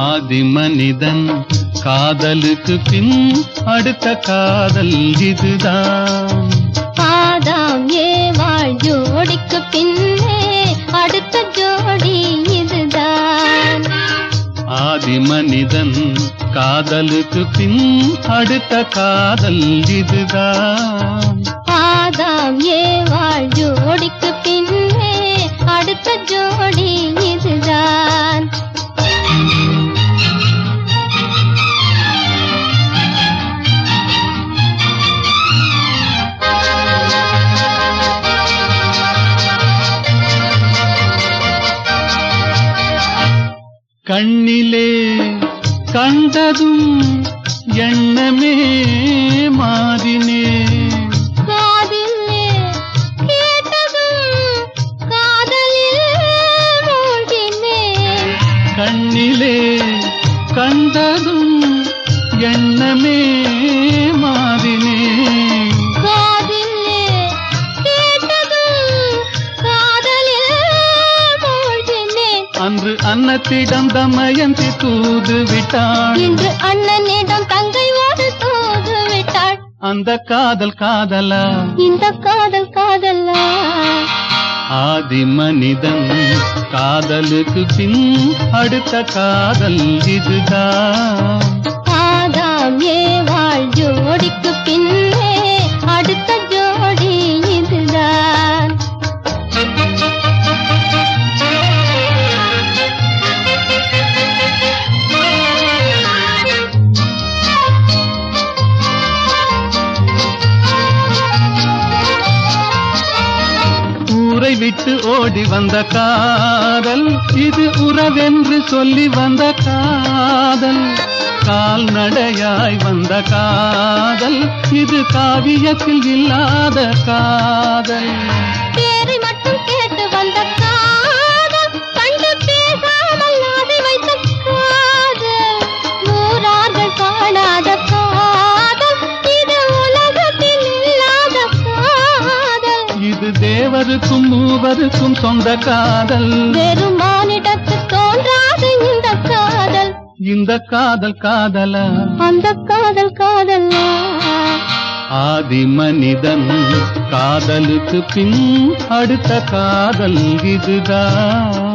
ஆதி மனிதன் காதலுக்கு பின் அடுத்த காதல் இதுதான். ஆதாம் ஏ வாழ் ஜோடிக்கு பின்னே அடுத்த ஜோடி இது ஆதி மனிதன் காதலுக்கு பின் அடுத்த காதல் இதுதான். கண்ணிலே கண்டதும் எண்ணமே மாறினே. கண்ணிலே கண்டதும் எண்ணமே அன்று அன்னத்திடம் தமயந்தி தூது விட்டாள் இன்று அண்ணனிடம் தங்கை ஒரு தூது விட்டாள் அந்த காதல் காதலா? இந்த காதல் காதல்லா ஆதி மனிதன் காதலுக்கு பின் அடுத்த காதல் இதுதான். ஊரை விட்டு ஓடி வந்த காதல் இது உறவென்று சொல்லி வந்த காதல். கால்நடையாய் வந்த காதல் இது காவியத்தில் இல்லாத காதல். தேவருக்கும் மூவருக்கும் சொந்த காதல். வெறும் மானிடத்து தோன்றாத இந்த காதல். இந்த காதல் காதலா? அந்த காதல் காதல்லா ஆதி மனிதன் காதலுக்கு பின் அடுத்த காதல் இதுதான்.